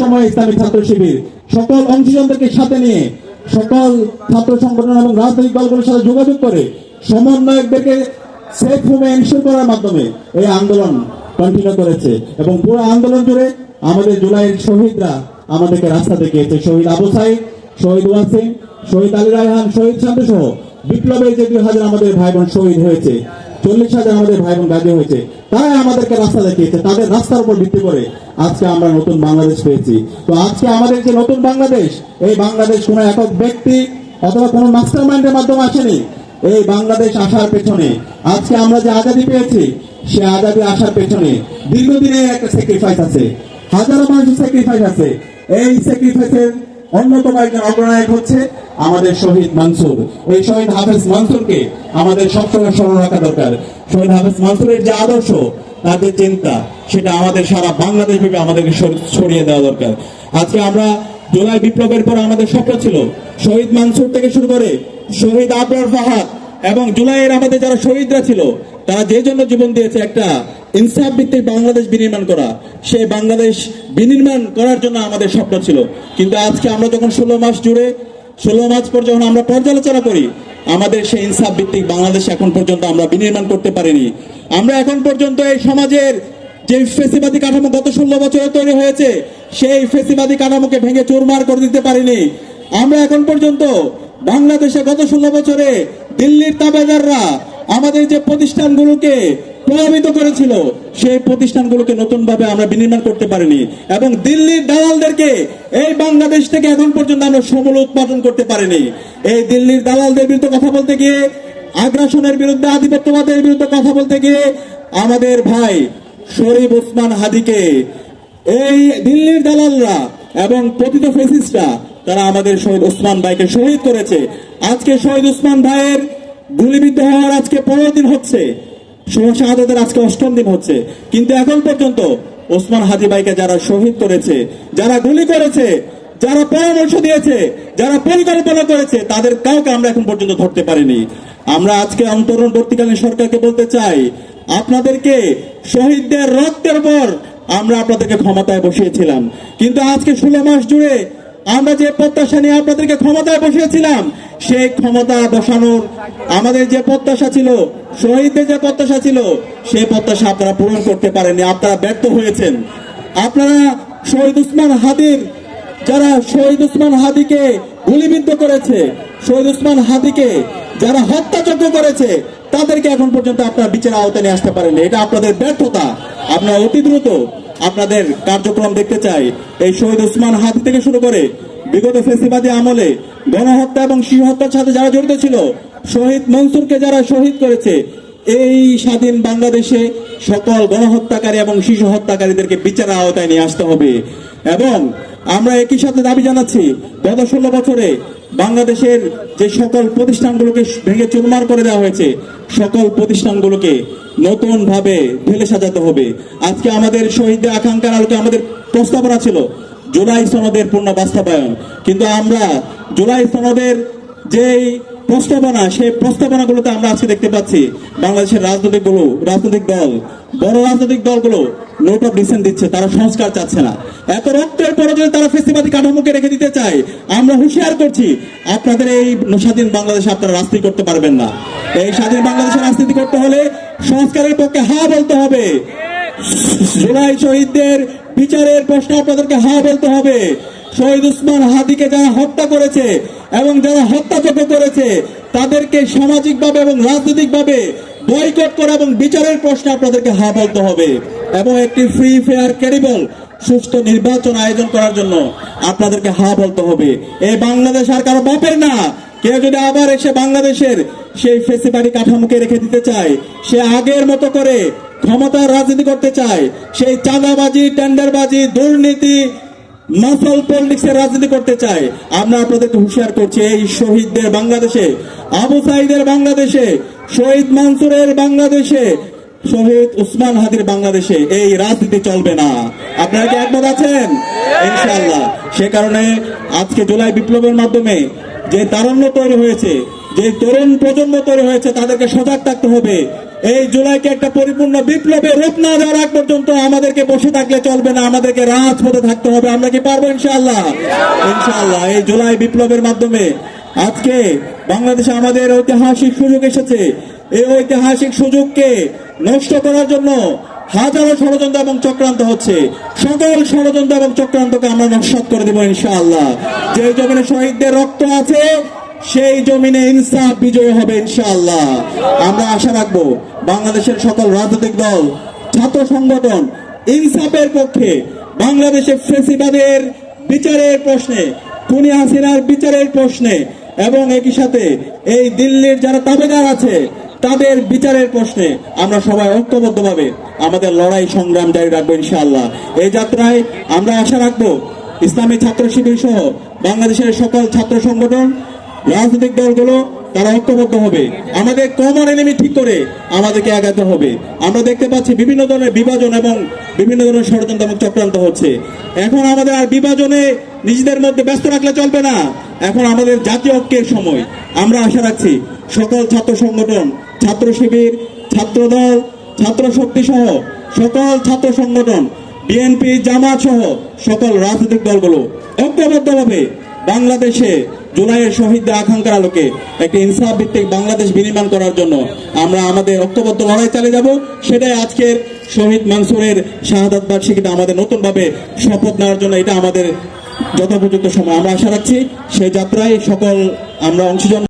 সময় ইসলামী ছাত্র শিবির, সকল অংশীজনদেরকে সাথে নিয়ে সকল ছাত্র সংগঠন এবং রাজনৈতিক দলগুলোর সাথে যোগাযোগ করে সমন্বয়কদেরকে সেফ এনশোর করার মাধ্যমে এই আন্দোলন কন্টিনিউ করেছে এবং পুরো আন্দোলন জুড়ে আমাদের জুলাইয়ের শহীদরা আমাদেরকে রাস্তা দেখিয়েছে। শহীদ আবু সাইদ, শহীদ ওয়াসিম শহীদ আলী রায়হান, শহীদ শান্ত সহ বিপ্লবের যে দুই হাজার আমাদের ভাই বোন শহীদ হয়েছে। চল্লিশ হাজার আমাদের ভাই বোন গাজী হয়েছে। তারাই আমাদেরকে রাস্তা দেখিয়েছে, তাদের রাস্তার উপর ভিত্তি করে আজকে আমরা নতুন বাংলাদেশ পেয়েছি। তো আজকে আমাদের যে নতুন বাংলাদেশ, এই বাংলাদেশ কোনো একক ব্যক্তি অথবা কোনো মাস্টার মাইন্ডের মাধ্যমে আসেনি। এই বাংলাদেশ আসার পেছনে, আজকে আমরা যে আজাদি পেয়েছি, সে আজাদি আসার পেছনে দীর্ঘদিনের একটা স্যাক্রিফাইস আছে। হাজারো মানুষের স্যাক্রিফাইস আছে। এই স্যাক্রিফাইসের অন্যতম একজন অগ্রনায়ক হচ্ছে আমাদের শহীদ মানসুর। এই শহীদ হাফেজ মানসুরকে আমাদের সবসময় স্মরণ রাখা দরকার। শহীদ হাফেজ মানসুরের যে আদর্শ যে চিন্তা, সেটা আমাদের সারা বাংলাদেশ ভেবে আমাদেরকে ছড়িয়ে দেওয়া দরকার। আজকে আমরা জুলাই বিপ্লবের পর আমাদের স্বপ্ন ছিল, শহীদ মানসুর থেকে শুরু করে শহীদ আবরার ফাহাদ এবং জুলাইয়ের আমাদের যারা শহীদরা ছিল তারা যে জন্য জীবন দিয়েছে একটা ইনসাফ ভিত্তিক বাংলাদেশ বিনির্মাণ করা, সেই বাংলাদেশ বিনির্মাণ করার জন্য আমাদের স্বপ্ন ছিল। কিন্তু আজকে আমরা যখন ষোলো মাস জুড়ে, ষোলো মাস পর যখন আমরা পর্যালোচনা করি, আমাদের সেই ইনসাফ ভিত্তিক বাংলাদেশ এখন পর্যন্ত আমরা বিনির্মাণ করতে পারিনি। আমরা এখন পর্যন্ত এই সমাজের যে ফেসিবাদী কাঠামো গত ষোলো বছরে তৈরি হয়েছে, সেই ফেসিবাদী কাঠামোকে ভেঙে চুরমার করে দিতে পারিনি। আমরা এখন পর্যন্ত বাংলাদেশে গত ষোলো বছরে দিল্লির তাবেদাররা আমাদের যে প্রতিষ্ঠানগুলোকে প্রভাবিত করেছিল, সেই প্রতিষ্ঠানগুলোকে নতুন ভাবে আমরা বিনির্মাণ করতে পারিনি এবং দিল্লির দালালদেরকে এই বাংলাদেশ থেকে এখন পর্যন্ত আমরা সমূল উৎপাদন করতে পারিনি। এই দিল্লির দালালদের বিরুদ্ধে কথা বলতে গিয়ে, আগ্রাসনের বিরুদ্ধে, আধিপত্যবাদের বিরুদ্ধে কথা বলতে গিয়ে আমাদের ভাই শরীফ ওসমান হাদিকে, এই দিল্লির দালালরা এবং পতিত ফেসিস্টরা তারা আমাদের শহীদ ওসমান ভাইকে শহীদ করেছে। আজকে শহীদ ওসমান ভাইয়ের গুলিবিদ্ধ হওয়ার আজকে পনেরো দিন হচ্ছে। শাহাদাতের আজকে অষ্টম দিন হচ্ছে। কিন্তু এখন পর্যন্ত ওসমান হাদি ভাইকে যারা শহীদ করেছে, যারা গুলি করেছে, যারা পরামর্শ দিয়েছে, যারা পরিকল্পনা করেছে, তাদের কাউকে আমরা এখন পর্যন্ত ধরতে পারিনি। আমরা আজকে অন্তর্বর্তীকালীন সরকারকে বলতে চাই, আপনাদেরকে শহীদদের রক্তের পর আমরা আপনাদেরকে ক্ষমতায় বসিয়েছিলাম। কিন্তু আজকে ষোলো মাস জুড়ে আমরা যে প্রত্যাশা নিয়ে আপনাদেরকে ক্ষমতায় বসিয়েছিলাম, সেই ক্ষমতা বসানোর আমাদের যে প্রত্যাশা ছিল, শহীদদের যে প্রত্যাশা ছিল, সেই প্রত্যাশা আপনারা পূরণ করতে পারেননি, আপনারা ব্যর্থ হয়েছেন। আপনারা শহীদ উসমান হাদির, যারা শহীদ উসমান হাদিকে গুলিবিদ্ধ করেছে, শহীদ উসমান হাদিকে যারা হত্যাযজ্ঞ করেছে, তাদেরকে এখন পর্যন্ত আপনারা বিচার আওতায় নিয়ে আসতে পারেননি। এটা আপনাদের ব্যর্থতা। আপনারা অতি দ্রুত আপনাদের কার্যক্রম দেখতে চাই। এই শহীদ উসমান হাদি থেকে শুরু করে বিগত ফেসিবাদী আমলে গণহত্যা এবং শিশু হত্যার সাথে যারা জড়িত ছিল, শহীদ মনসুরকে যারা শহীদ করেছে, এই স্বাধীন বাংলাদেশে সকল গণহত্যাকারী এবং শিশু হত্যাকারীদেরকে বিচারের আওতায় নিয়ে আসতে হবে। এবং আমরা একই সাথে দাবি জানাচ্ছি, গত ষোলো বছরে বাংলাদেশের যে সকল প্রতিষ্ঠানগুলোকে ভেঙে চুরমার করে দেওয়া হয়েছে, সকল প্রতিষ্ঠানগুলোকে নতুনভাবে ঢেলে সাজাতে হবে। আজকে আমাদের শহীদদের আকাঙ্ক্ষার আলোকে আমাদের প্রস্তাবনা ছিল জুলাই সনদের পূর্ণ বাস্তবায়ন। কিন্তু আমরা জুলাই সনদের যেই প্রস্তাবনা, সেই প্রস্তাবনাগুলোতে আমরা আজকে দেখতে পাচ্ছি বাংলাদেশের রাজনৈতিকগুলো রাজনৈতিক দল, বড় রাজনৈতিক দলগুলো নোট অফ ডিসেন্ট দিচ্ছে, তারা সংস্কার চাচ্ছে না। এত রক্তের পরে যদি তারা ফেসিবাদী কাঠামোকে রেখে দিতে চায়, আমরা হুঁশিয়ার করছি, আপনাদের এই স্বাধীন বাংলাদেশে আপনারা রাজনীতি করতে পারবেন না। এই স্বাধীন বাংলাদেশে রাজনীতি করতে হলে সংস্কারের পক্ষে হা বলতে হবে। জুলাই শহীদদের বিচারের প্রশ্ন আপনাদেরকে হা বলতে হবে। শহীদ উসমান হাদিকে যারা হত্যা করেছে এবং যারা হত্যাযজ্ঞ করেছে, তাদেরকে সামাজিকভাবে এবং রাজনৈতিকভাবে বয়কট করা এবং বিচারের প্রশ্নে আপনাদেরকে হা বলতে হবে। এবং একটি ফ্রি ফেয়ার ক্যারিবল সুষ্ঠু নির্বাচন আয়োজন করার জন্য আপনাদেরকে হা বলতে হবে। এই বাংলাদেশ আর কারও বাপের না। কেউ যদি আবার এসে বাংলাদেশের সেই ফেসিবাড়ি কাঠামোকে রেখে দিতে চায়, সে আগের মতো করে ক্ষমতার রাজনীতি করতে চায়, সেই চাঁদাবাজি, টেন্ডারবাজি, দুর্নীতি মাসল পলিটিক্সের রাজনীতি করতে চায়। আমরা আপনাদেরকে হুঁশিয়ার করছি এই শহীদদের বাংলাদেশে আবু সাইদের বাংলাদেশে শহীদ মানসুরের বাংলাদেশে শহীদ উসমান হাদির বাংলাদেশে এই রাজনীতি চলবে না। আপনারা কি একমত আছেন? ইনশাআল্লাহ। সে কারণে আজকে জুলাই বিপ্লবের মাধ্যমে যে তারণ্য তৈরি হয়েছে যে তরুণ প্রজন্ম তৈরি হয়েছে তাদেরকে সজাগ থাকতে হবে। এই জুলাইকে একটা পরিপূর্ণ বিপ্লবে রূপ না দেওয়ার আগ পর্যন্ত আমাদেরকে বসে থাকলে চলবে না, আমাদেরকে রাজপথে থাকতে হবে। আমরা কি পারব ইনশাআল্লাহ? ইনশাআল্লাহ, এই জুলাই বিপ্লবের মাধ্যমে আজকে বাংলাদেশে আমাদের ঐতিহাসিক সুযোগ এসেছে। এই ঐতিহাসিক সুযোগকে নষ্ট করার জন্য হাজারো ষড়যন্ত্র এবং চক্রান্ত হচ্ছে। সকল ষড়যন্ত্র এবং চক্রান্তকে আমরা নস্বাত করে দেবো ইনশাআল্লাহ। যে জমিনে শহীদদের রক্ত আছে সেই জমিনে ইনসাফ বিজয় হবে ইনশাআল্লাহ। আমরা আশা রাখব বাংলাদেশের সকল রাজনৈতিক দল, ছাত্র সংগঠন ইনসাফের পক্ষে বাংলাদেশে ফেসিবাদের বিচারের প্রশ্নে, খুনি হাসিনার বিচারের প্রশ্নে এবং একই সাথে এই দিল্লির যারা তাবেদার আছে, তাদের বিচারের প্রশ্নে আমরা সবাই ঐক্যবদ্ধভাবে আমাদের লড়াই সংগ্রাম জারি রাখব ইনশাআল্লাহ। এই যাত্রায় আমরা আশা রাখব ইসলামী ছাত্র শিবির সহ বাংলাদেশের সকল ছাত্র সংগঠন রাজনৈতিক দলগুলো, তারা ঐক্যবদ্ধ হবে। আমাদের কমন এনিমি ঠিক করে আমাদেরকে আগাতে হবে। আমরা দেখতে পাচ্ছি বিভিন্ন ধরনের বিভাজন এবং বিভিন্ন ধরনের ষড়যন্ত্র এবং চক্রান্ত হচ্ছে। এখন আমাদের আর বিভাজনে নিজেদের মধ্যে ব্যস্ত রাখলে চলবে না। এখন আমাদের জাতীয় ঐক্যের সময়। আমরা আশা রাখছি সকল ছাত্র সংগঠন, ছাত্র শিবির ছাত্রদল ছাত্র শক্তি সহ সকল ছাত্র সংগঠন, বিএনপি, জামাত সহ সকল রাজনৈতিক দলগুলো ঐক্যবদ্ধভাবে বাংলাদেশে জুলাইয়ের শহীদদের আকাঙ্ক্ষার আলোকে একটি ইনসাফ ভিত্তিক বাংলাদেশ বিনির্মাণ করার জন্য আমরা আমাদের ঐক্যবদ্ধ লড়াই চালিয়ে যাব। সেটাই আজকের শহীদ মানসুরের শাহাদাত বার্ষিকীটা আমাদের নতুনভাবে শপথ নেওয়ার জন্য এটা আমাদের যথোপযুক্ত সময়। আমরা আশা রাখছি সেই যাত্রায় সকল আমরা অংশগ্রহণ